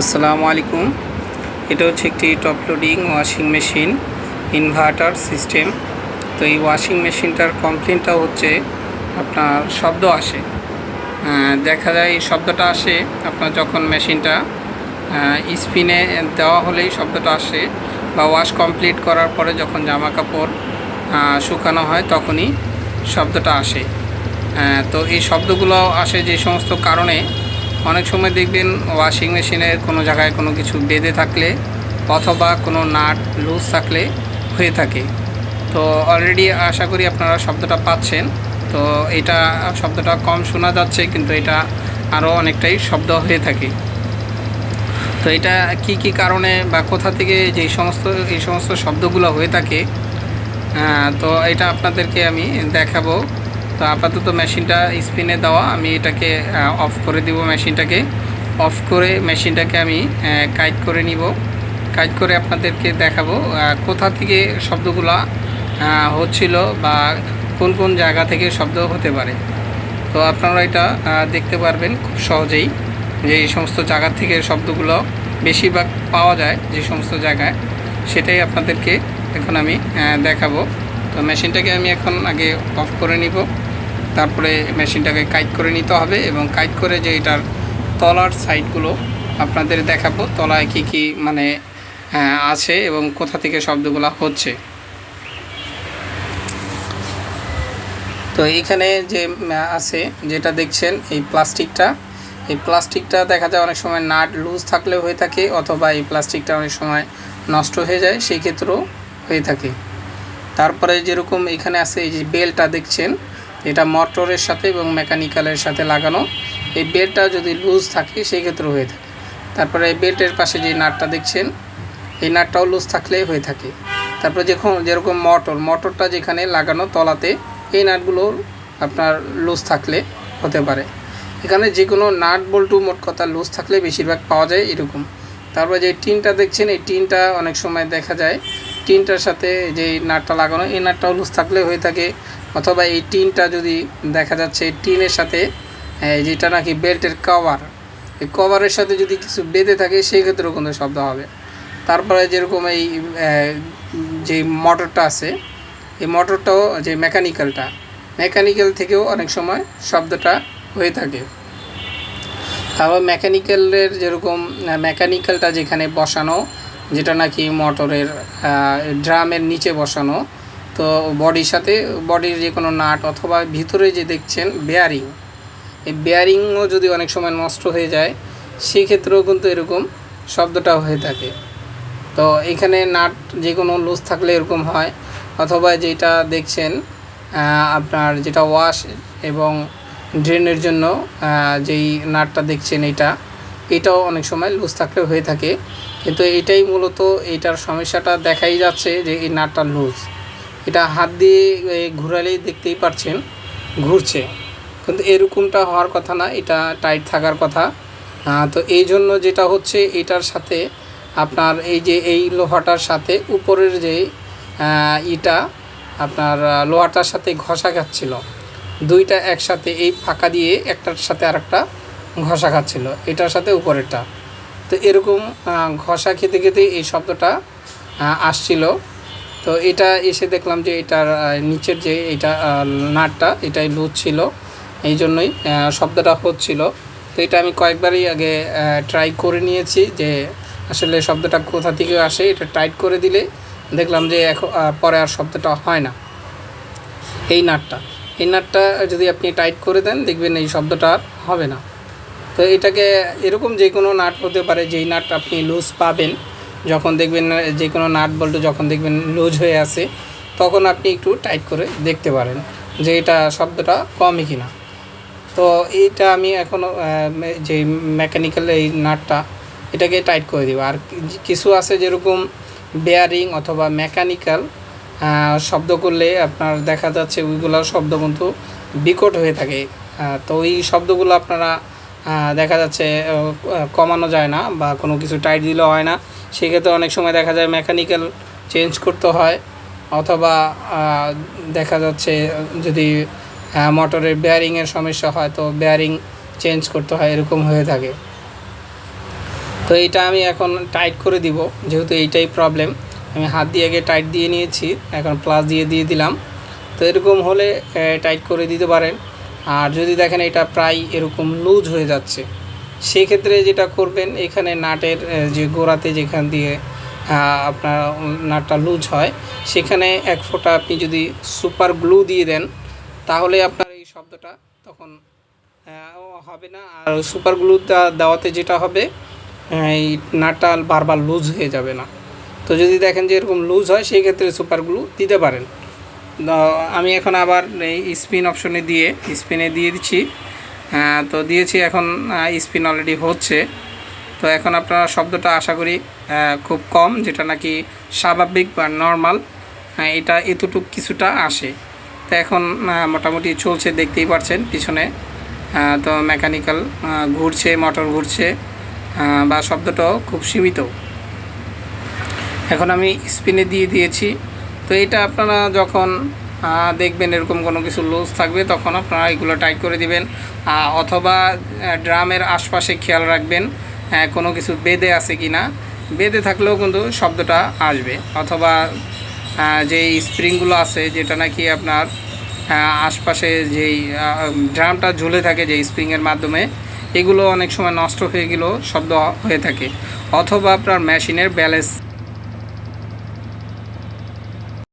আসসালামু আলাইকুম। এটা হচ্ছে একটি top loading washing machine, inverter system. তো এই ওয়াশিং মেশিনটার কমপ্লেনটা হচ্ছে আপনার শব্দ আসে। দেখা যায় এই শব্দটা আসে আপনার যখন মেশিনটা স্পিনে দেওয়া হলেই শব্দটা আসে বা ওয়াশ কমপ্লিট করার পরে যখন জামা কাপড় শুকানো হয় তখনই শব্দটা আসে। তো এই শব্দগুলো আসে যে সমস্ত কারণে অনেক সময় দেখবেন ওয়াশিং মেশিনের কোনো জায়গায় কোনো কিছু বেঁধে থাকলে অথবা কোনো নাট লুজ থাকলে হয়ে থাকে। তো অলরেডি আশা করি আপনারা শব্দটা পাচ্ছেন। তো এটা শব্দটা কম শোনা যাচ্ছে কিন্তু এটা আরও অনেকটাই শব্দ হয়ে থাকে। তো এটা কি কি কারণে বা কোথা থেকে যে সমস্ত, এই সমস্ত শব্দগুলো হয়ে থাকে তো এটা আপনাদেরকে আমি দেখাবো। তো আপাতত মেশিনটা স্পিনে দেওয়া। আমি এটাকে অফ করে দিব মেশিনটাকে। অফ করে মেশিনটাকে আমি কাইট করে নিব। কাইট করে আপনাদেরকে দেখাবো কোথা থেকে শব্দগুলো হচ্ছিল বা কোন কোন জায়গা থেকে শব্দ হতে পারে। তো আপনারা এটা দেখতে পারবেন খুব সহজেই যে এই সমস্ত জায়গা থেকে শব্দগুলো বেশিরভাগ পাওয়া যায় যে সমস্ত জায়গায়। সেটাই আপনাদেরকে এখন আমি দেখাবো। তো মেশিনটাকে আমি এখন আগে অফ করে নিব। তারপরে মেশিনটাকে কাইট করে নিতে হবে এবং কাইট করে যে এটার তলার সাইডগুলো আপনাদের দেখাবো, তলায় কি কি মানে আছে এবং কোথা থেকে শব্দগুলো হচ্ছে। তো এইখানে যে আছে, যেটা দেখছেন, এই প্লাস্টিকটা এই প্লাস্টিকটা দেখা যায় অনেক সময় নাট লুজ থাকলেও হয়ে থাকে অথবা এই প্লাস্টিকটা অনেক সময় নষ্ট হয়ে যায়, সেই ক্ষেত্রেও হয়ে থাকে। তারপরে যেরকম এখানে আছে, এই যে বেলটা দেখছেন এটা মোটরের সাথে এবং মেকানিক্যালের সাথে লাগানো। এই বেলটা যদি লুজ থাকে, সেই ক্ষেত্রেও হয়ে থাকে। তারপরে এই বেল্টের পাশে যে নাটটা দেখছেন, এই নাটটাও লুজ থাকলে হয়ে থাকে। তারপরে যখন যেরকম মোটর, মোটরটা যেখানে লাগানো তলাতে, এই নাটগুলো আপনার লুজ থাকলে হতে পারে। এখানে যে কোনো নাট বল্টু মোট কথা লুজ থাকলে বেশিরভাগ পাওয়া যায় এরকম। তারপরে যে টিনটা দেখছেন, এই টিনটা অনেক সময় দেখা যায়। টিনটার সাথে যে নাটটা লাগানো, এই নাটটাও লুজ থাকলে হয়ে থাকে। অথবা এই টিনটা যদি দেখা যাচ্ছে টিনের সাথে যেটা নাকি বেল্টের কভার এই কভারের সাথে যদি কিছু বেঁধে থাকে, সেই ক্ষেত্রেও কিন্তু শব্দ হবে। তারপরে যেরকম এই যে মোটরটা আছে, এই মোটরটাও যে মেকানিক্যালটা মেকানিক্যাল থেকেও অনেক সময় শব্দটা হয়ে থাকে। তারপর মেকানিক্যালের যেরকম মেকানিক্যালটা যেখানে বসানো, যেটা নাকি মোটরের ড্রামের নিচে বসানো তো বডির সাথে, বডির যে কোনো নাট অথবা ভিতরে যে দেখছেন বেয়ারিং এই বেয়ারিংও যদি অনেক সময় নষ্ট হয়ে যায়, সেক্ষেত্রেও কিন্তু এরকম শব্দটা হয়ে থাকে। তো এখানে নাট যে কোনো লুজ থাকলে এরকম হয়, অথবা যেটা দেখছেন আপনার যেটা ওয়াশ এবং ড্রেনের জন্য যেই নাটটা দেখছেন এটা, এটাও অনেক সময় লুজ থাকলে হয়ে থাকে। কিন্তু এটাই মূলত এইটার সমস্যাটা দেখাই যাচ্ছে যে এই নাটটা লুজ। এটা হাত দিয়ে ঘুরালেই দেখতেই পাচ্ছেন ঘুরছে। কিন্তু এরকমটা হওয়ার কথা না, এটা টাইট থাকার কথা। তো এই জন্য যেটা হচ্ছে, এটার সাথে আপনার এই যে, এই লোহাটার সাথে উপরের যে ইটা, আপনার লোহাটার সাথে ঘষা খাচ্ছিল। দুইটা একসাথে এই ফাঁকা দিয়ে একটার সাথে আরেকটা ঘষা খাচ্ছিল, এটার সাথে উপরেরটা। তো এরকম ঘষা খেতে খেতে এই শব্দটা আসছিল। তো এটা এসে দেখলাম যে এটার নিচের যে এটা নাটটা, এটাই লুজ ছিল, এই জন্যই শব্দটা হচ্ছিল। তো এটা আমি কয়েকবারই আগে ট্রাই করে নিয়েছি যে আসলে শব্দটা কোথা থেকে আসে, এটা টাইট করে দিলে দেখলাম যে এখন পরে আর শব্দটা হয় না। এই নাটটা এই নাটটা যদি আপনি টাইট করে দেন, দেখবেন এই শব্দটা হবে না। তো এটাকে এরকম যে কোনো নাট হতে পারে, যেই নাট আপনি লুজ পাবেন যখন দেখবেন যে কোনো নাট বল্টু যখন দেখবেন লুজ হয়ে আছে, তখন আপনি একটু টাইট করে দেখতে পারেন যে এটা শব্দটা কমই কিনা। তো এইটা আমি এখনও যে মেকানিক্যাল এই নাটটা, এটাকে টাইট করে দিব। আর কিছু আছে যেরকম বেয়ারিং অথবা মেকানিক্যাল শব্দ করলে আপনার দেখা যাচ্ছে ওইগুলো শব্দ কিন্তু বিকট হয়ে থাকে। তো ওই শব্দগুলো আপনারা দেখা যাচ্ছে কমানো যায় না বা কোনো কিছু টাইট দিলেও হয় না। সেক্ষেত্রে অনেক সময় দেখা যায় মেকানিক্যাল চেঞ্জ করতে হয়, অথবা দেখা যাচ্ছে, যদি মোটরের বেয়ারিংয়ের সমস্যা হয়, তো বেয়ারিং চেঞ্জ করতে হয়, এরকম হয়ে থাকে। তো এটা আমি এখন টাইট করে দিব, যেহেতু এইটাই প্রবলেম আমি হাত দিয়ে আগে টাইট দিয়ে নিয়েছি, এখন প্লাস দিয়ে দিয়ে দিলাম। তো এরকম হলে টাইট করে দিতে পারেন। আর যদি দেখেন এটা প্রায় এরকম লুজ হয়ে যাচ্ছে সেই ক্ষেত্রে যেটা করবেন, এখানে নাটের যে গোড়াতে যেখান দিয়ে আপনার নাটটা লুজ হয়, সেখানে এক ফোঁটা আপনি যদি সুপার গ্লু দিয়ে দেন, তাহলে আপনার এই শব্দটা তখন হবে না। আর সুপার গ্লুটা দেওয়াতে যেটা হবে এই নাটটা বারবার লুজ হয়ে যাবে না। তো যদি দেখেন যে এরকম লুজ হয় সেই ক্ষেত্রে সুপার গ্লু দিতে পারেন। আমি এখন আবার এই স্পিন অপশনে দিয়ে স্পিনে দিয়ে দিচ্ছি। হ্যাঁ, তো দিয়েছি এখন স্পিন অলরেডি হচ্ছে। তো এখন আপনারা শব্দটা আশা করি খুব কম যেটা নাকি স্বাভাবিক বা নর্মাল এটা এতটুক কিছুটা আসে। তো এখন মোটামুটি চলছে দেখতেই পাচ্ছেন পিছনে। তো মেকানিক্যাল ঘুরছে মোটর ঘুরছে বা শব্দটাও খুব সীমিত। এখন আমি স্পিনে দিয়ে দিয়েছি। তো এটা আপনারা যখন দেখবেন এরকম কোনো কিছু লুজ থাকবে তখন আপনারা এগুলো টাইট করে দিবেন। অথবা ড্রামের আশপাশে খেয়াল রাখবেন আহ, কোনো কিছু বেঁধে আছে কি না। বেঁধে থাকলেও কিন্তু শব্দটা আসবে। অথবা যেই স্প্রিংগুলো আছে যেটা নাকি আপনার আশপাশে যেই ড্রামটা ঝুলে থাকে যে স্প্রিংয়ের মাধ্যমে এগুলো অনেক সময় নষ্ট হয়ে গেলেও শব্দ হয়ে থাকে। অথবা আপনার মেশিনের ব্যালেন্স